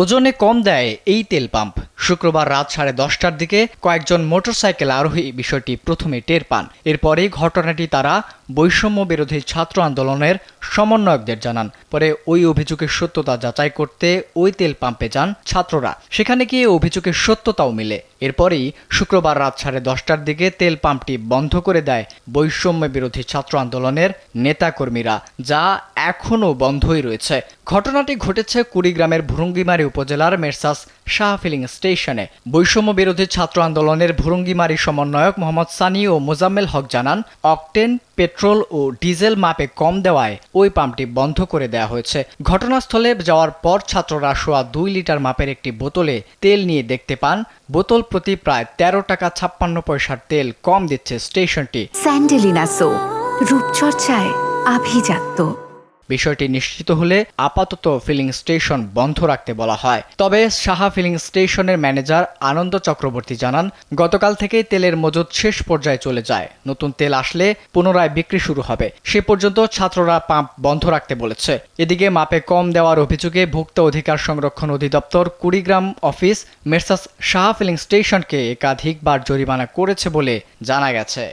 ওজনে কম দেয় এই তেল পাম্প। শুক্রবার রাত সাড়ে দশটার দিকে কয়েকজন মোটরসাইকেল আরোহী বিষয়টি প্রথমে টের পান। এরপরেই ঘটনাটি তারা বৈষম্য বিরোধী ছাত্র আন্দোলনের সমন্বয়কদের জানান। পরে ওই অভিযোগের সত্যতা যাচাই করতে ওই তেল পাম্পে যান ছাত্ররা। সেখানে গিয়ে অভিযোগের সত্যতাও মিলে। এরপরেই শুক্রবার রাত সাড়ে দশটার দিকে তেল পাম্পটি বন্ধ করে দেয় বৈষম্য বিরোধী ছাত্র আন্দোলনের নেতাকর্মীরা, যা এখনও বন্ধই রয়েছে। ঘটনাটি ঘটেছে কুড়িগ্রামের ভুরুঙ্গিমারি উপজেলার মেরসাস শাহ ফিলিং স্টেশনে। বৈষম্য বিরোধী ছাত্র আন্দোলনের ভুরুঙ্গিমারি সমন্বয়ক মোহাম্মদ সানি ও মোজাম্মেল হক জানান, অকটেন, পেট্রোল ও ডিজেল মাপে কম দেওয়ায় ওই পাম্পটি বন্ধ করে দেওয়া হয়েছে। ঘটনাস্থলে যাওয়ার পর ছাত্ররা সোয়া দুই লিটার মাপের একটি বোতলে তেল নিয়ে দেখতে পান। বোতল প্রতি প্রায় তেরো টাকা ছাপ্পান্ন পয়সার তেল কম দিচ্ছে স্টেশনটি। স্যান্ডেলিনা সো, রূপচর্চায় আভিজাত্য। বিষয়টি নিশ্চিত হলে আপাতত ফিলিং স্টেশন বন্ধ রাখতে বলা হয়। তবে সাহা ফিলিং স্টেশনের ম্যানেজার আনন্দ চক্রবর্তী জানান, গতকাল থেকেই তেলের মজুদ শেষ পর্যায়ে চলে যায়। নতুন তেল আসলে পুনরায় বিক্রি শুরু হবে। সে পর্যন্ত ছাত্ররা পাম্প বন্ধ রাখতে বলেছে। এদিকে মাপে কম দেওয়ার অভিযোগে ভোক্তা অধিকার সংরক্ষণ অধিদপ্তর Kurigram office messrs Saha filling স্টেশনকে একাধিকবার জরিমানা করেছে বলে জানা গেছে।